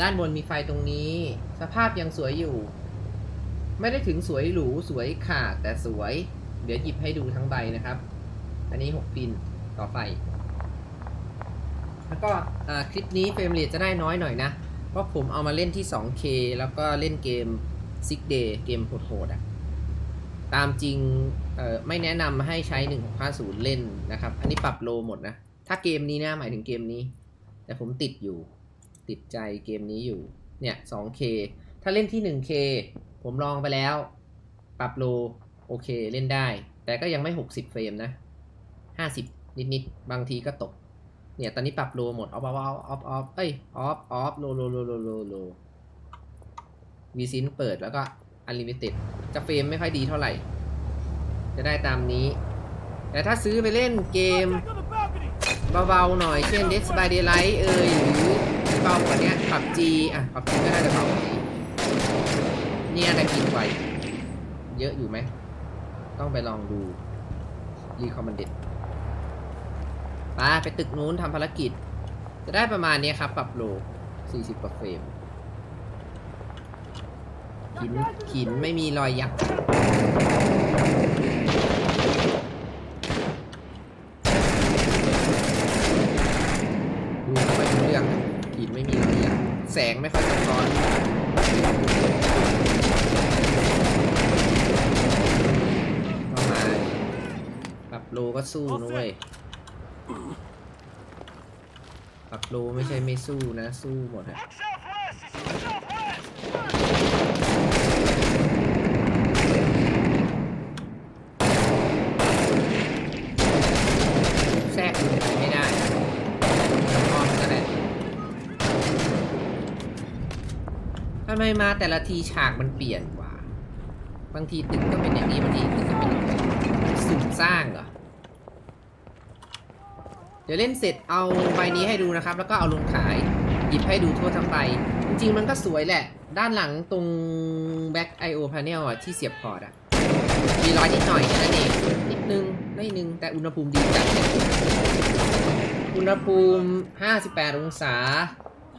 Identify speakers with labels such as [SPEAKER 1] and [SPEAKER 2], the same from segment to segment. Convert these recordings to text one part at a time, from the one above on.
[SPEAKER 1] ด้านบนมีไฟตรงนี้ สภาพยังสวยอยู่ ไม่ได้ถึงสวยหรูสวยขาดแต่สวย เดี๋ยวหยิบให้ดูทั้งใบนะครับ อันนี้ 6 ปินต่อไฟ แล้วก็คลิปนี้เฟรมเรทจะได้น้อยหน่อยนะ เพราะผมเอามาเล่นที่ 2K แล้วก็เล่นเกม Six Day เกมโหดๆอะตามจริงไม่แนะนำให้ใช้ 1650 เล่นนะครับ อันนี้ปรับโลหมดนะ ถ้าเกมนี้นะหมายถึงเกมนี้ แต่ผมติดอยู่ ติดใจเกมนี้อยู่ เนี่ย 2K ถ้าเล่นที่ 1K ผมลองไปแล้ว ปรับโลโอเคเล่นได้ แต่ก็ยังไม่ 60 เฟรมนะ 50 นิดๆบางทีก็ตก เนี่ยตอนนี้ปรับโลหมดออฟออฟออฟออฟเอ้ยออฟออฟโลโลโลโลโลโลวีซินเปิดแล้วก็อันลิมิเต็ดจะเฟรมไม่ค่อยดีเท่าไหร่ จะได้ตามนี้ แต่ถ้าซื้อไปเล่นเกมเบาๆหน่อยเช่น Dead by Daylight เอ่ยหรือ เบากว่านี้ปรับ G อะปรับ G ก็น่าจะเบากว่านี้เนี่ยแต่กินไวเยอะอยู่ไหม ต้องไปลองดู Recommended ไปไปตึกนู้นทำภารกิจ จะได้ประมาณนี้ครับ ปรับโล 40กว่าเฟรมหินหินไม่มีรอยยักษ์ดูไม่ค่อยรู้เรื่องหินไม่มีรอยยักษ์แสง ไม่ค่อยซับซ้อนเข้ามาปรับโลก็สู้นะเว้ยปรับโลไม่ใช่ไม่สู้นะ สู้หมดอะ แทรกอยู่ไหนไม่ได้อ้อมก็ได้ ทำไมมาแต่ละทีฉากมันเปลี่ยนกว่า บางทีตึกก็เป็นอย่างนี้บางทีตึกก็เป็นอย่างนี้สุ่มสร้างเหรอ เดี๋ยวเล่นเสร็จเอาใบนี้ให้ดูนะครับ แล้วก็เอาลงขาย หยิบให้ดูทั่วทั้งใบ จริงๆมันก็สวยแหละ ด้านหลังตรง back IO panel อะที่เสียบพอร์ตอะ มีรอยนิดหน่อยแค่นั้นเองนิดนึงไม่นึง แต่อุณหภูมิดีจัดอุณหภูมิ 58 องศา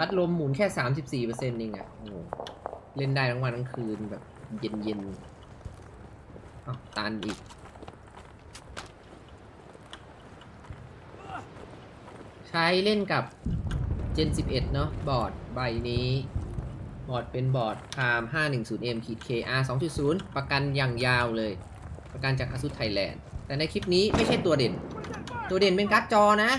[SPEAKER 1] พัดลมหมุนแค่34เปอร์เซ็นต์เองอะโอ้โหเล่นได้ทั้งวันทั้งคืนแบบเย็นๆอ้าวตันอีก ใช้เล่นกับ Gen 11 เนาะบอร์ดใบนี้ บอร์ดเป็นบอร์ด Palm 510M KR 2.0 ประกันอย่างยาวเลย ประกันจาก ASUS Thailand แต่ในคลิปนี้ไม่ใช่ตัวเด่น ตัวเด่นเป็นการ์ดจอนะ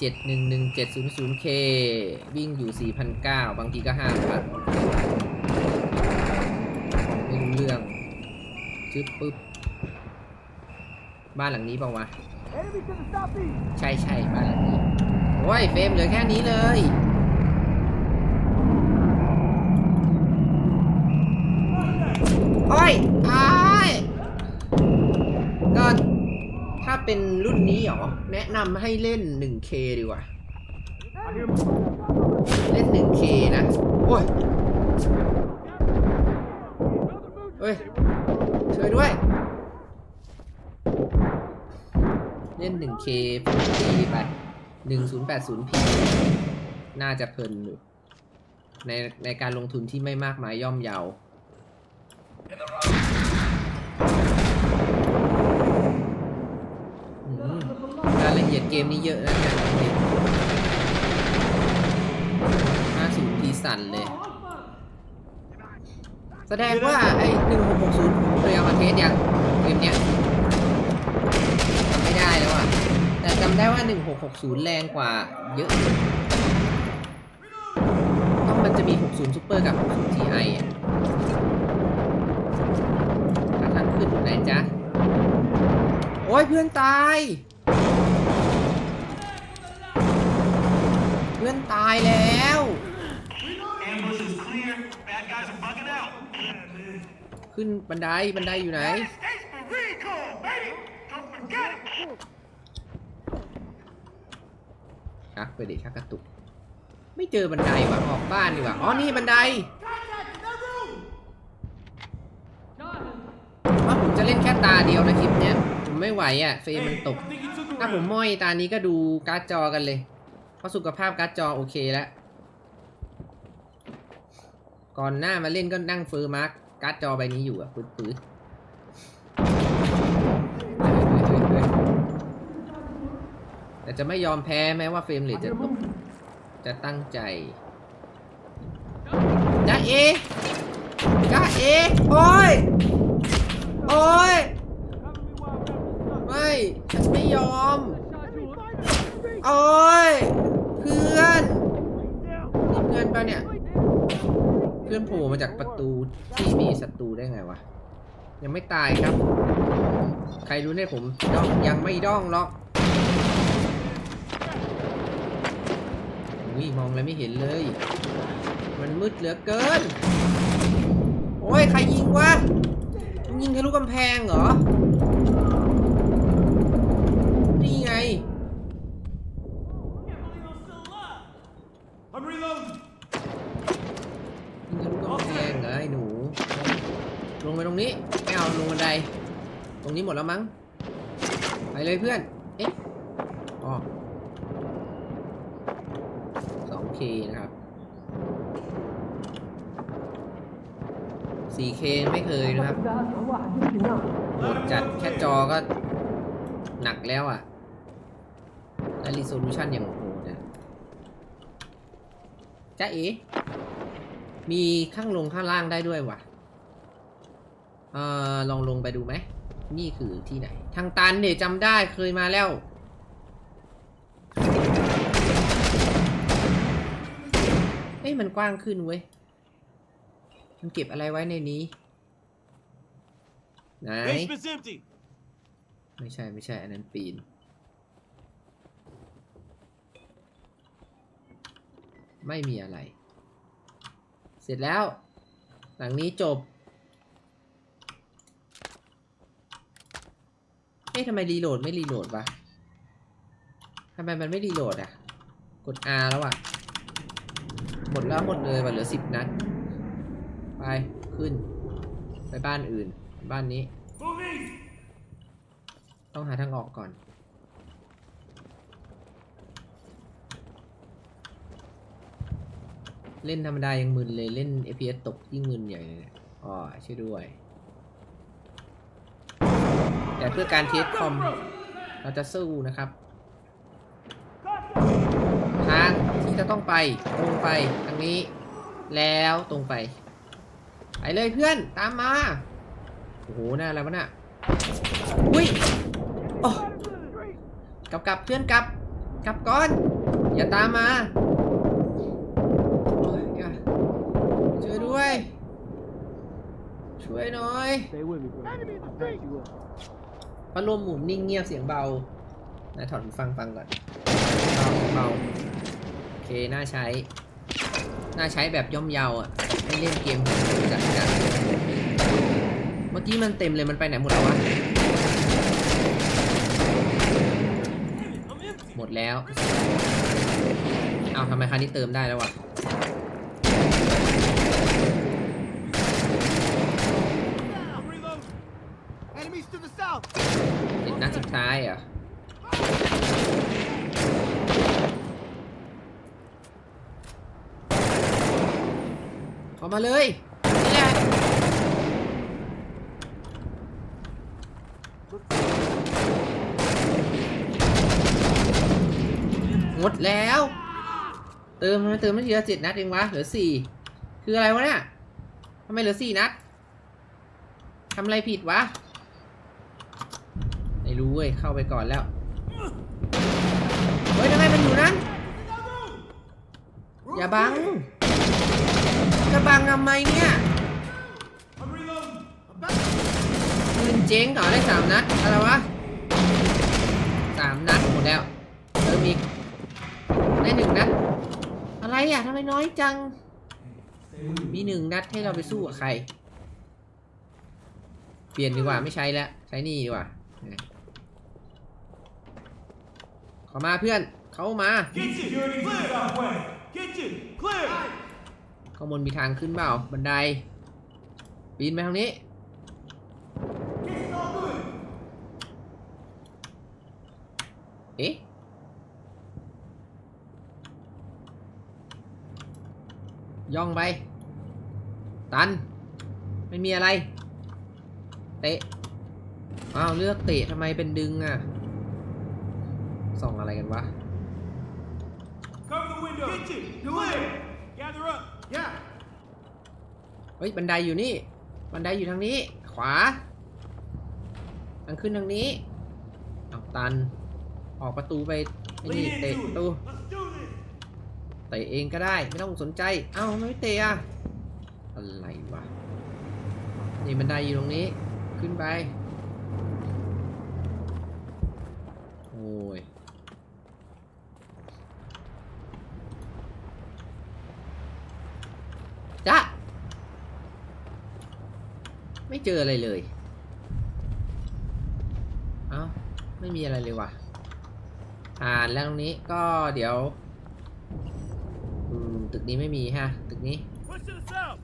[SPEAKER 1] 71170K วิ่งอยู่ 4,900 บางทีก็ 5,000ไม่รู้เรื่อง ชึบปึ๊บ บ้านหลังนี้ป่าวะ ใช่ใช่บ้านหลังนี้ โอ้ย เฟรมเหลือแค่นี้เลย เป็นรุ่นนี้เหรอ แนะนำให้เล่น 1K ดีกว่า เล่น 1K นะ โอ้ยเฮ้ยช่วยด้วย เล่น 1K ปกติไป 1080p น่าจะเพลินอยู่ในในการลงทุนที่ไม่มากมายย่อมเยา อืมรายละเอียดเกมนี้เยอะนะเนี่ย50 p สั่นเลย แสดงว่าไอ้1660ผมเคยเอามาเทสยังเกมเนี้ยจำไม่ได้แล้วอะ แต่จำได้ว่า1660แรงกว่าเยอะ ต้องมันจะมี60 Super กับ60 Ti อะถ้าทางขึ้นอยู่ไหนจ๊ะ โอ้ยเพื่อนตาย พื่อนตายแล้ว
[SPEAKER 2] Ambush is clear. Bad guys are bugging out.
[SPEAKER 1] ขึ้นบันไดบันไดอยู่ไหน
[SPEAKER 2] Ace for recall, baby. Don't forget it.
[SPEAKER 1] ชักไปดิชักกระตุก ไม่เจอบันไดว่ะออกบ้านดีกว่า อ๋อ นี่บันไดว่าผมจะเล่นแค่ตาเดียวนะคลิปเนี้ย ผมไม่ไหวอะ เฟรมมันตก
[SPEAKER 3] I think he took a
[SPEAKER 1] ถ้าผม
[SPEAKER 3] round.
[SPEAKER 1] ม้อยตานี้ก็ดูการ์ดจอกันเลยเพ ราะสุขภาพการ์ดจอโอเคแล้ว ก่อนหน้ามาเล่นก็นั่งเฟอร์มาร์กการ์ดจอใบนี้อยู่อะปื๊ดปื๊ดแต่จะไม่ยอมแพ้แม้ว่าเฟรมเรทจะตก จะตั้งใจจ้าเอจ้าเอ โอ้ย โอ้ย ไม่ ฉันไม่ยอม โอ้ย เพื่อนนี่เพื่อนปะเนี่ย เพื่อนโผล่มาจากประตูที่มีศัตรูได้ไงวะ ยังไม่ตายครับ ใครรู้เนี่ยผมด้องยังไม่ด้องหรอกอุ้ยมองอะไรไม่เห็นเลย มันมืดเหลือเกิน โอ้ย ใครยิงวะมึงยิงทะลุกำแพงเหรอ นี่ไง
[SPEAKER 3] I'm reloading.
[SPEAKER 1] ยิงทะลุกำแพงเหรอไอ้หนู ลงไปตรงนี้ ไม่เอาลงบันได ตรงนี้หมดแล้วมั้ง ไปเลยเพื่อน เอ๊ะอ๋อ 2K นะครับ 4K ไม่เคยนะครับโหดจัดแค่จอก็หนักแล้วอะ และ resolution อย่างโหดนะจ้าเอ๋มีข้างลงข้างล่างได้ด้วยว่ะเอ่อ ลองลงไปดูไหม นี่คือที่ไหน ทางตันเนี่ยจำได้เคยมาแล้วเอ้ยมันกว้างขึ้นเว้ย มันเก็บอะไรไว้ในนี้ ไหน
[SPEAKER 3] Basement's empty.
[SPEAKER 1] ไม่ใช่ไม่ใช่อันนั้นปีน ไม่มีอะไร เสร็จแล้ว หลังนี้จบ เอ๊ะทำไมรีโหลดไม่รีโหลดวะทำไมมันไม่รีโหลดอะ กด R แล้วอะ หมดแล้วหมดเลยว่ะเหลือสิบนัด ไปขึ้น ไปบ้านอื่น บ้านนี้ ต้องหาทางออกก่อน เล่นธรรมดายังมึนเลย เล่น FPS ตกยิ่งมึนใหญ่เลยเนี่ยอ๋อช่วยด้วย แต่เพื่อการเทสคอม เราจะสู้นะครับ ทางที่จะต้องไปตรงไปทางนี้ แล้วตรงไป ไปเลยเพื่อนตามมา โอ้โหน่าอะไรวะน่ะอุ้ยโอ้กลับกลับเพื่อนกลับ กลับก่อน อย่าตามมาโอ้ยอย่าช่วยด้วย ช่วยหน่อย พัดลมหมุนนิ่งเงียบเสียงเบานะถอดหูฟังฟังก่อนเบาเบาโอเคน่าใช้ น่าใช้แบบย่อมเยาอะไม่เล่นเกมจัดจัดเมื่อกี้มันเต็มเลยมันไปไหนหมดแล้ววะหมดแล้ว เอาทำไมคราวนี้เติมได้แล้ววะ
[SPEAKER 3] I'm reloading. Enemies to the south.
[SPEAKER 1] ติดนัดสุดท้ายเหร อะเข้ามาเลยนี่แหละหมดแล้ว เติมมันเติมไม่ทีละเจ็ดนัดเองวะเหลือสี่คืออะไรวะเนี่ยทำไมเหลือสี่นัดทำอะไรผิดวะ รู้เว้ยเข้าไปก่อนแล้ว เฮ้ยทำไมมันอยู่นั้น อย่าบังจะบังทำไมเนี่ยปืนเจ๊งเหรอได้สามนัดอะไรวะสามนัดหมดแล้วเติมอีกได้หนึ่งนัดอะไรอะทำไมน้อยจัง มีหนึ่งนัดให้เราไปสู้กับใคร เปลี่ยนดีกว่าไม่ใช้แล้ว ใช้นี่ดีกว่า เข้ามาเพื่อน เข้ามา
[SPEAKER 2] Get you! Security to the southwest! Get you! Clear!
[SPEAKER 1] ข้างบนมีทางขึ้นเปล่า บันได ปีนไปทางนี้ เอ๊ะย่องไป ตัน ไม่มีอะไร เตะ อ้าว เลือกเตะทำไมเป็นดึงอะ ส่องอะไรกันวะ
[SPEAKER 2] Cover the window! Get you! Clear! Gather up!
[SPEAKER 3] Yeah.
[SPEAKER 1] เฮ้ยบันไดอยู่นี่ บันไดอยู่ทางนี้ ขวาทางขึ้นทางนี้เอาตัน ออกประตูไปไอ้นี่
[SPEAKER 2] Lean
[SPEAKER 1] เตะ
[SPEAKER 2] into
[SPEAKER 1] ประ
[SPEAKER 2] it!
[SPEAKER 1] ตู
[SPEAKER 2] Let's do this!
[SPEAKER 1] เตะเองก็ได้ไม่ต้องสนใจ เอ้าทำไมไม่เตะอะอะไรวะ นี่บันไดอยู่ตรงนี้ ขึ้นไป โอ้ย จ๊ะ ไม่ เจออะไรเลย เอ้า ไม่มีอะไรเลยว่ะผ่านแล้วตรงนี้ก็เดี๋ยว อืม ตึกนี้ไม่มีฮะ ตึกนี้
[SPEAKER 2] Push to the south!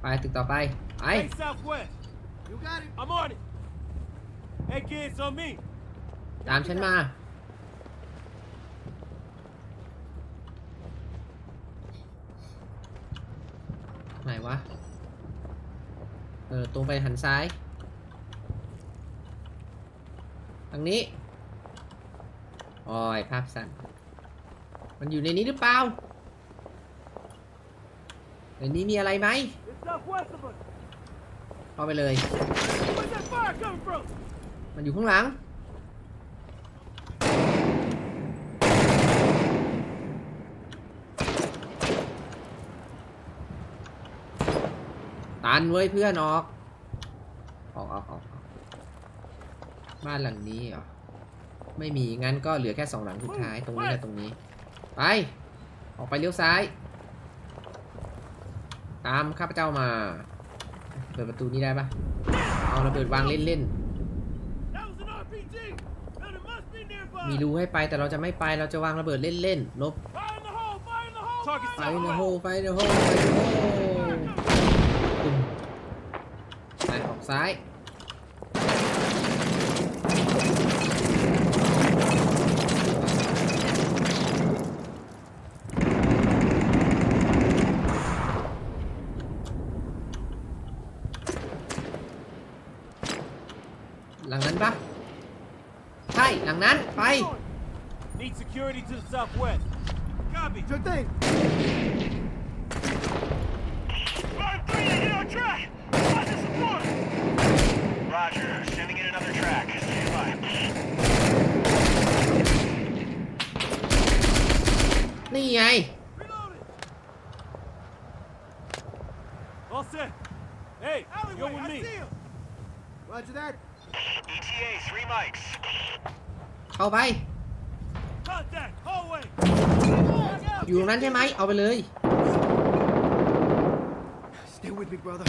[SPEAKER 1] ไป ตึกต่อไป ไป
[SPEAKER 2] Hey, southwest!
[SPEAKER 3] You got it.
[SPEAKER 2] I'm on it! Hey, kids, on me!
[SPEAKER 1] ตามฉันมา ไหนวะ เออ ตรงไปหันซ้าย ทางนี้โอ้ยภาพสั่น มันอยู่ในนี้หรือเปล่า ในนี้มีอะไรไหมเข้าไปเลย มันอยู่ข้างหลัง ตันเว้ยเพื่อนออก ออกออกออกบ้านหลังนี้เหรอไม่มีงั้นก็เหลือแค่สองหลังสุดท้ายตรงนี้กับตรงนี้ ไป ออกไปเลี้ยวซ้าย ตามข้าพเจ้ามา เปิดประตูนี้ได้ปะเอาระเบิดวางเล่นๆ มีรูให้ไปแต่เราจะไม่ไปเราจะวางระเบิดเล่นๆลบไฟในโฮไฟในโฮไฟในโฮตุ้มไปออก ซ้าย หลังนั้นปะใช่ หลังนั้น ไป
[SPEAKER 2] Need security to the southwest. Copy.
[SPEAKER 3] Sure thing.
[SPEAKER 2] Five three, they get our track. Watch the support. Roger. Sending in another track. Stand by.
[SPEAKER 1] นี่ไง
[SPEAKER 2] Reloading. All set. Hey, you're with me.
[SPEAKER 3] Roger that.
[SPEAKER 2] ETA three mics.
[SPEAKER 1] เข้าไป
[SPEAKER 2] Contact. Hallway.
[SPEAKER 1] อยู่ตรงนั้นใช่ไหม เอาไปเลย
[SPEAKER 3] Stay with me, brother.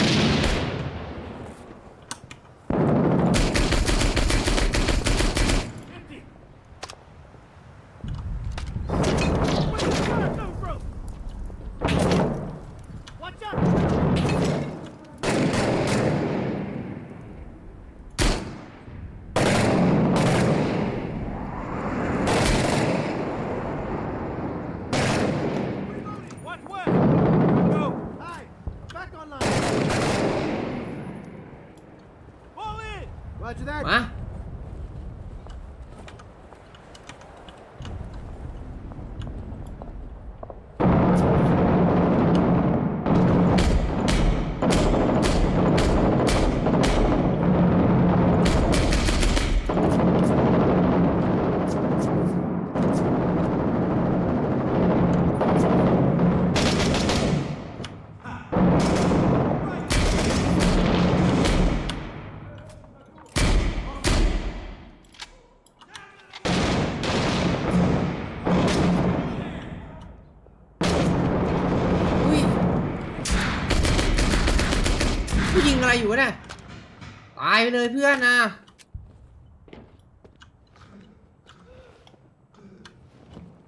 [SPEAKER 1] มาูยิงอะไรอยู่วะเนี่ย ตายไปเลยเพื่อนนะ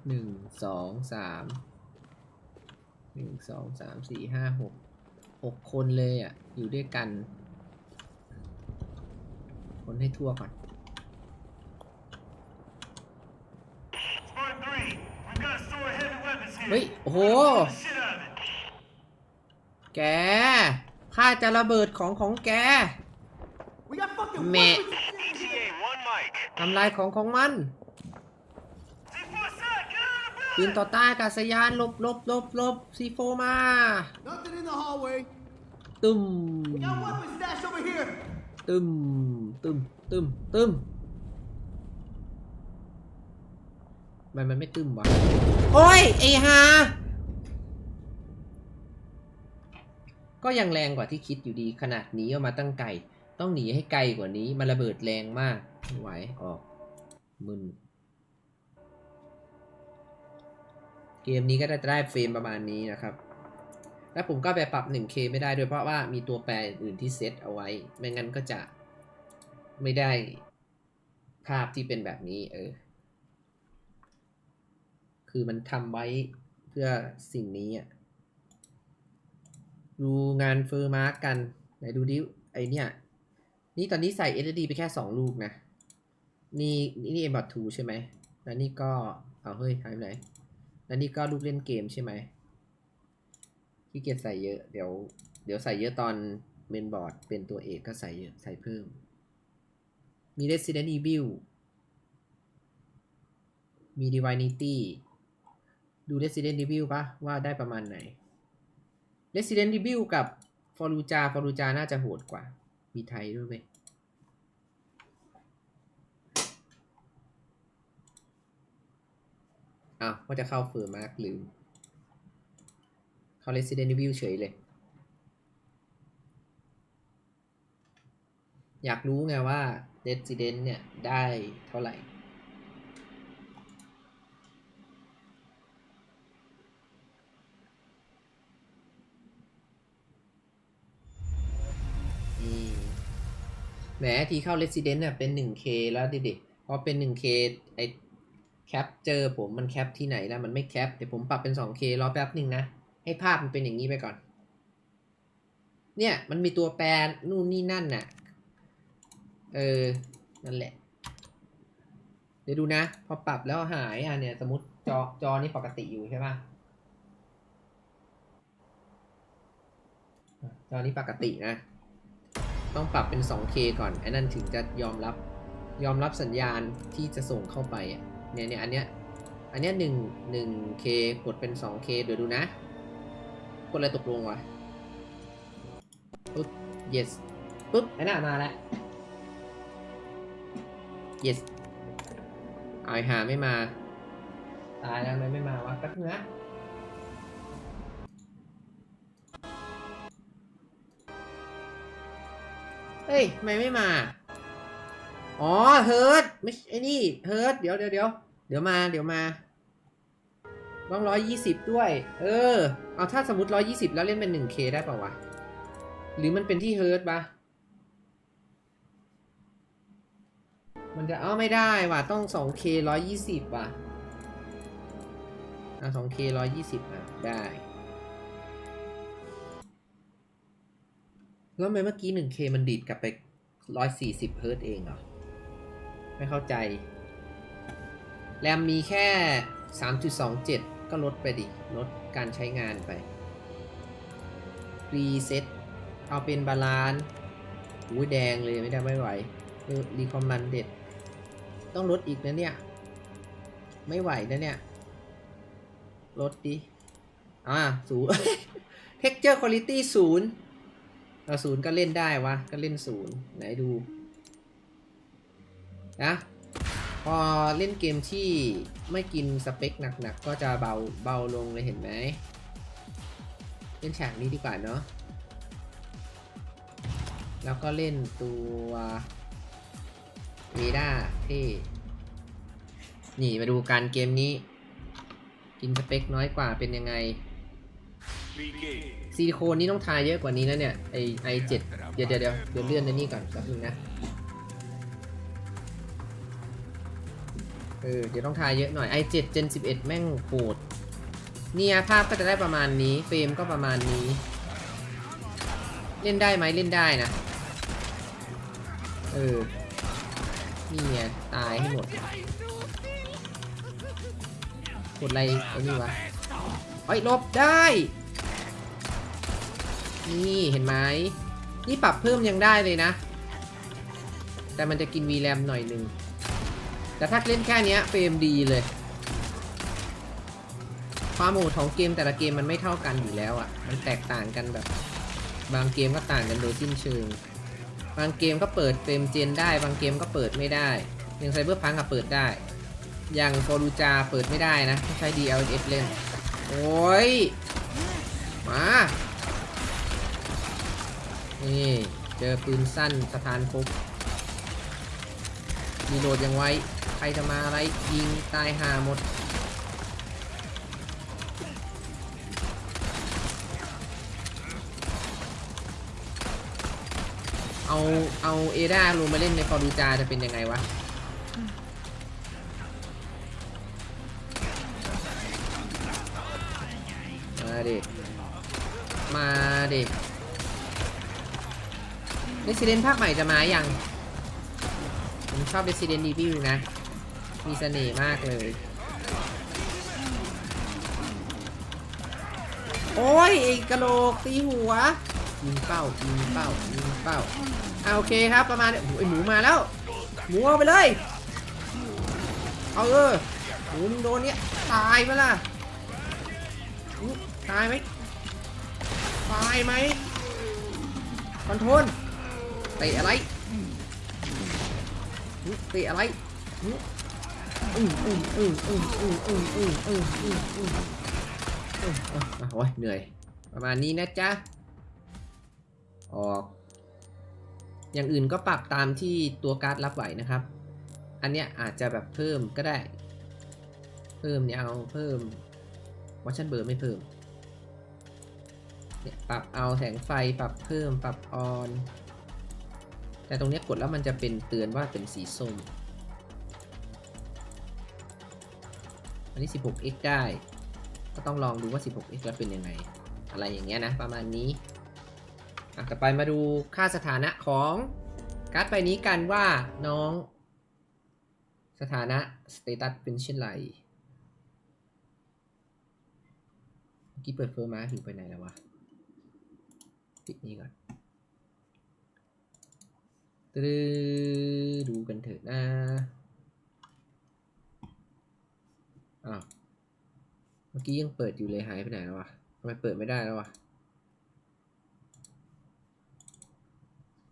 [SPEAKER 1] หนึ่งสองสามหนึ่งสองสามสี่ห้าหกหกคนเลยอะ อยู่ด้วยกัน คนให้ทั่วก่อน เฮ้ย โอ้โห แก ข้าจะระเบิดของของแก
[SPEAKER 3] We got fucking
[SPEAKER 1] Meh.
[SPEAKER 3] weapons and shit in here.
[SPEAKER 2] ETA, one mic.
[SPEAKER 1] ทำลายของของมัน
[SPEAKER 2] C4 side, get out of the
[SPEAKER 1] ปืน
[SPEAKER 2] building!
[SPEAKER 1] ต่อต้านอากาศยานหลบหลบหลบหลบซีโฟมา
[SPEAKER 3] Nothing in the hallway.
[SPEAKER 1] ตึม
[SPEAKER 3] We got weapons stashed over here.
[SPEAKER 1] ตึมตึมตึมตึมมันมันไม่ตึมวะโอ้ยไอ้ฮา ก็ยังแรงกว่าที่คิดอยู่ดีขนาดหนีออกมาตั้งไกลต้องหนีให้ไกลกว่านี้มันระเบิดแรงมากไหวออกมึนเกมนี้ก็จะได้เฟรมประมาณนี้นะครับ แล้วผมก็ไปปรับ 1K ไม่ได้ด้วยเพราะว่ามีตัวแปรอื่นที่เซตเอาไว้ ไม่งั้นก็จะไม่ได้ภาพที่เป็นแบบนี้เออ คือมันทำไว้เพื่อสิ่งนี้อะ ดูงานเฟอร์มาร์กกัน ไหนดูดิไอเนี่ย นี่ตอนนี้ใส่ SSD ไปแค่ 2 ลูกนะ นี่นี่เอ็มบัตทูใช่ไหม แล้วนี่ก็ เอาเฮ้ยหายไปไหน แล้วนี่ก็ลูกเล่นเกมใช่ไหมขี้เกียจใส่เยอะ เดี๋ยว เดี๋ยวใส่เยอะตอนเมนบอร์ดเป็นตัวเอกก็ใส่เยอะ ใส่เพิ่ม มี Resident Evil มี Divinity ดู Resident Evil ปะว่าได้ประมาณไหน Resident Evil กับ f o r u j a f o r u j a น่าจะโหดกว่า มีไทยด้วยไหมอ้าวว่าจะเข้าเฟอร์มาร์กลืม เข้า Resident Evil เฉยเลย อยากรู้ไงว่า Resident เนี่ย ได้เท่าไหร่ แหมทีเข้า Resident เนี่ยเป็น 1K แล้วดิดิพอเป็น 1K ไอแคปเจอผมมันแคปที่ไหนนะมันไม่แคป เดี๋ยวผมปรับเป็น 2K รอแป๊บหนึ่งนะ ให้ภาพมันเป็นอย่างนี้ไปก่อน เนี่ยมันมีตัวแปรนู่นนี่นั่นน่ะ เออ นั่นแหละ เดี๋ยวดูนะ พอปรับแล้วหายอะเนี่ยสมมติจอจอนี่ปกติอยู่ใช่ป่ะจอนี้ปกตินะ ต้องปรับเป็น 2K ก่อนไอ้นั่นถึงจะยอมรับยอมรับสัญญาณที่จะส่งเข้าไปอะเนี่ยเนี่ยอันเนี้ยอันเนี้ยหนึ่งหนึ่ง K กดเป็น 2K เดี๋ยวดูนะ กดอะไรตกลงวะปุ๊บ yes ปุ๊บไอ้น่ามาแล้ว yes อาไอหาไม่มา ตายแล้วไมไม่มาวะแป๊บนึงนะ เฮ้ยทำไมไม่มา อ๋อ เฮิร์ตไม่ไอ้นี่เฮิร์ตเดี๋ยวเดี๋ยวเดี๋ยวเดี๋ยวมาเดี๋ยวมาต้องร้อยยี่สิบด้วย เออ เอาถ้าสมมติร้อยยี่สิบแล้วเล่นเป็นหนึ่งเคได้ป่าวะ หรือมันเป็นที่เฮิร์ตปะมันจะเอ้าไม่ได้ว่ะ ต้องสองเคร้อยยี่สิบว่ะ อะสองเคร้อยยี่สิบอะ ได้ แล้วทำไมเมื่อกี้ 1K มันดีดกลับไป 140เฮิร์ตเองเหรอ ไม่เข้าใจ แรมมีแค่ 3.27 ก็ลดไปดิ ลดการใช้งานไป รีเซ็ตเอาเป็นบาลานซ์อุ้ยแดงเลยไม่ได้ไม่ไหว รีคอมมันเด็ด ต้องลดอีกนะเนี่ย ไม่ไหวนะเนี่ย ลดดิ อ่า ศูนย์ texture quality ศูนย์ เราศูนย์ก็เล่นได้วะ ก็เล่นศูนย์ไหนดูนะพอเล่นเกมที่ไม่กินสเปคหนักๆ ก็จะเบาเบาลงเลยเห็นไหม เล่นฉากนี้ดีกว่าเนาะแล้วก็เล่นตัวเมดาเท่นี่มาดูการเกมนี้ กินสเปคน้อยกว่าเป็นยังไง ซิลิโคนนี่ต้องทาเยอะกว่านี้นะเนี่ยไอไอเจ็ดเดี๋ยวเดี๋ยวเดี๋ยวเดี๋ยวเลื่อนในนี่ก่อนแป๊บนึงนะเออเดี๋ยวต้องทาเยอะหน่อย i7 Gen 11 แม่งโหดเนี่ยภาพก็จะได้ประมาณนี้เฟรมก็ประมาณนี้ เล่นได้ไหมเล่นได้นะเออนี่ไงตายให้หมดกดอะไรไอ้นี่วะเอ้ลบได้ นี่เห็นไหมนี่ปรับเพิ่มยังได้เลยนะ แต่มันจะกิน VRAM หน่อยหนึ่งแต่ถ้าเล่นแค่นี้เฟรมดีเลย ความโหดของเกมแต่ละเกมมันไม่เท่ากันอยู่แล้วอะ่ะ มันแตกต่างกันแบบ บางเกมก็ต่างกันโดยสิ้นเชิง บางเกมก็เปิดเฟรมเจนได้ บางเกมก็เปิดไม่ได้อย่างไซเบอร์พังก็เปิดได้ อย่างฟอรูจาเปิดไม่ได้นะต้องใช้ DLS เล่น โอ้ย มา นี่ เจอปืนสั้นสถานภพมีโหลดยังไว้ ใครจะมาอะไรยิงตายหาหมด เอา เอาเอดาลงมาเล่นในฟอร์ดูจาจะเป็นยังไงวะมาดิ มาดิ Resident ภาคใหม่จะมาอย่างผมชอบ Resident Evil นะ มีเสน่ห์มากเลย โอ้ยไอ้กะโหลกตีหัว ยิงเป้า ยิงเป้า ยิงเป้าเอาโอเคครับประมาณนี้โอ้โหไอหมูมาแล้ว หมูเอาไปเลย เอาเออหมูมึงโดนเนี้ยตายไหมล่ะตายไหมตายไหมคอนโทรล เตะอะไรเตะอะไรอื้ออืมอืมอืมอืมอืมอืมอืมอืมอืมอืมอืมอะอะโอ้ยเหนื่อย ประมาณนี้นะจ๊ะ ออก อย่างอื่นก็ปรับตามที่ตัวการ์ดรับไหวนะครับ อันเนี้ยอาจจะแบบเพิ่มก็ได้ เพิ่มเนี่ยเอาเพิ่มวัชันเบอร์ไม่เพิ่ม เนี่ยปรับเอาแสงไฟปรับเพิ่มปรับออน แต่ตรงนี้กดแล้วมันจะเป็นเตือนว่าเป็นสีส้ม อันนี้ 16x ได้ ก็ต้องลองดูว่า 16x แล้วเป็นยังไง อะไรอย่างเงี้ยนะ ประมาณนี้อะต่อไปมาดูค่าสถานะของการ์ดใบนี้กันว่าน้อง สถานะสเตตัสเป็นเช่นไรเมื่อกี้เปิดเฟอร์มาอยู่ไปไหนแล้ววะปิดนี้ก่อน ดูกันเถอะนะอ้าวเมื่อกี้ยังเปิดอยู่เลยหายไปไหนแล้ววะทำไมเปิดไม่ได้แล้ววะ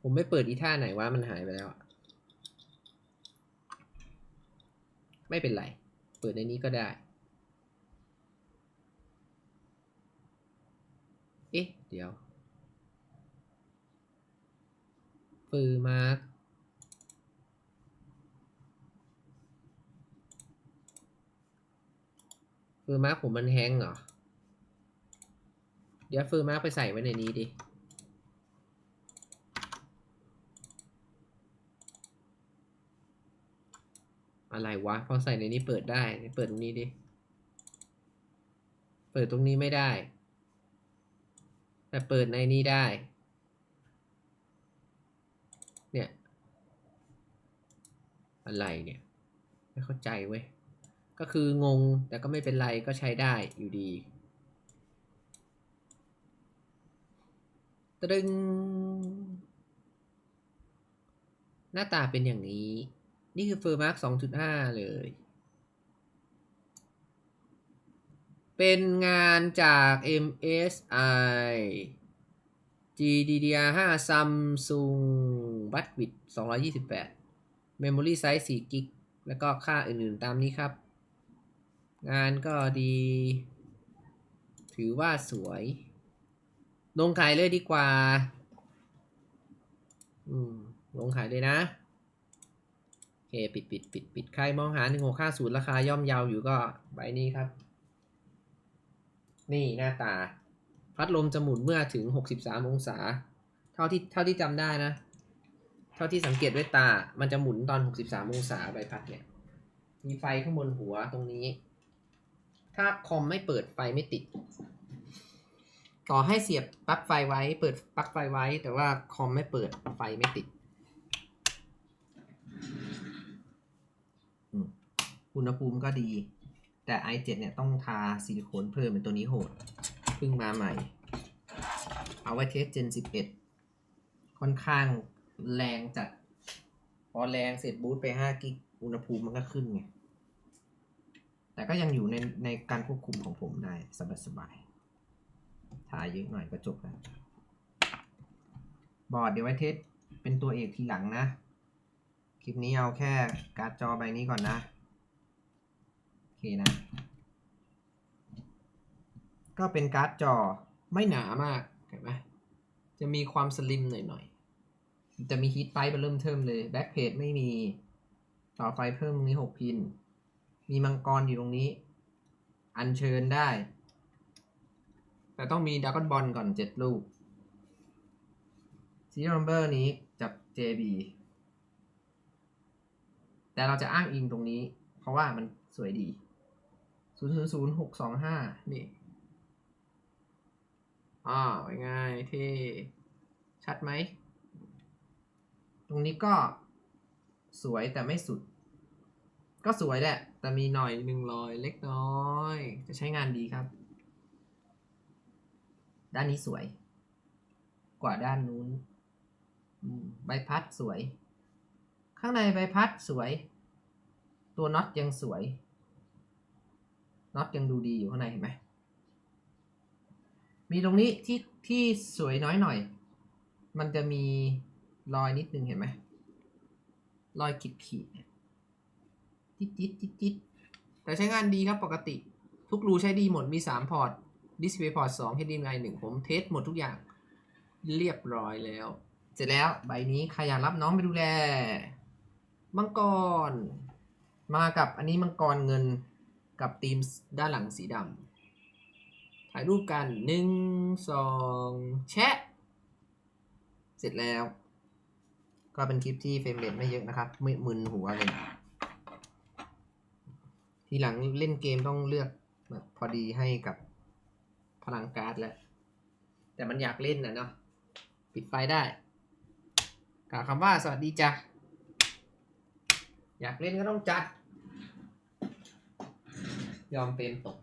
[SPEAKER 1] ผมไม่เปิดอีท่าไหนวะมันหายไปแล้วอะไม่เป็นไร เปิดในนี้ก็ได้ เอ๊ะ เดี๋ยว ฟือมาร์กฟือมาร์กผมมันแฮงเหรอ เดี๋ยวฟือมาร์กไปใส่ไว้ในนี้ดิ อะไรวะ พอใส่ในนี้เปิดได้ เปิดตรงนี้ดิ เปิดตรงนี้ไม่ได้ แต่เปิดในนี้ได้ เนี่ย อะไรเนี่ย ไม่เข้าใจเว้ย ก็คืองงแต่ก็ไม่เป็นไรก็ใช้ได้อยู่ดีตรึงหน้าตาเป็นอย่างนี้ นี่คือเฟอร์มาร์ก2.5 เลย เป็นงานจาก MSI GDDR5 Samsung Bandwidth 228 Memory Size 4 g b แล้วก็ค่าอื่นๆตามนี้ครับ งานก็ดี ถือว่าสวย ลงขายเลยดีกว่า อืม ลงขายเลยนะโอเค ปิดปิดปิดปิดใครมองหา1650ราคาย่อมเยาวอยู่ก็ใบนี้ครับ นี่หน้าตา พัดลมจะหมุนเมื่อถึง 63 องศา เท่าที่เท่าที่จำได้นะ เท่าที่สังเกตด้วยตา มันจะหมุนตอน 63 องศาใบพัดเนี่ย มีไฟข้างบนหัวตรงนี้ ถ้าคอมไม่เปิดไฟไม่ติด ต่อให้เสียบปลั๊กไฟไว้ เปิดปลั๊กไฟไว้ แต่ว่าคอมไม่เปิดไฟไม่ติดอืมอุณหภูมิก็ดี แต่ i7 เนี่ยต้องทาซิลิโคนเพิ่มเป็นตัวนี้โหด เพิ่งมาใหม่ เอาไว้เทส Gen 11 ค่อนข้าง แรงจัด พอแรงเสร็จบูตไป5กิกอุณหภูมิมันก็ขึ้นไง แต่ก็ยังอยู่ในในการควบคุมของผมได้ สบายๆถ่ายเยอะหน่อยก็จบแล้ว บอร์ดเดี๋ยวไว้เทสเป็นตัวเอกทีหลังนะ คลิปนี้เอาแค่การ์ดจอใบนี้ก่อนนะ โอเคนะ ก็เป็นการ์ดจอไม่หนามากเห็นไหมจะมีความสลิมหน่อยๆ จะมีฮีทไฟเริ่มเทิมเลยแบ็คเพจไม่มีต่อไฟเพิ่มตรงนี้6พิน มีมังกรอยู่ตรงนี้ อัญเชิญได้ แต่ต้องมีดักกอนบอลก่อน7ลูกซีรัมเบอร์นี้จับ JB แต่เราจะอ้างอิงตรงนี้ เพราะว่ามันสวยดี0 0 0 6 2 5 นี่อ่าง่ายเท่ชัดไหม ตรงนี้ก็สวยแต่ไม่สุด ก็สวยแหละ แต่มีหน่อยหนึ่งรอยเล็กน้อย จะใช้งานดีครับ ด้านนี้สวย กว่าด้านนู้นใบพัดสวย ข้างในใบพัดสวย ตัวน็อตยังสวยน็อตยังดูดีอยู่ข้างในเห็นไหมมีตรงนี้ที่ที่สวยน้อยหน่อย มันจะมี รอยนิดนึงเห็นไหมรอยขีดขีดๆเนี่ยติดติดติดติดแต่ใช้งานดีครับปกติ ทุกรูใช้ดีหมดมี 3 พอร์ต Display Port 2 HDMI 1 ผมเทสหมดทุกอย่างเรียบร้อยแล้ว เสร็จแล้วใบนี้ใครอยากรับน้องไปดูแลมังกร มากับอันนี้มังกรเงินกับธีมด้านหลังสีดำถ่ายรูปกันหนึ่งสองแชะ เสร็จแล้ว ก็เป็นคลิปที่เฟรมเรทไม่เยอะนะครับไม่มึนหัวเลยทีหลังเล่นเกมต้องเลือกแบบพอดีให้กับพลังการ์ดแล้ว แต่มันอยากเล่นนะเนาะปิดไฟได้กล่าวคำว่าสวัสดีจ้ะอยากเล่นก็ต้องจัด ยอมเฟรมตก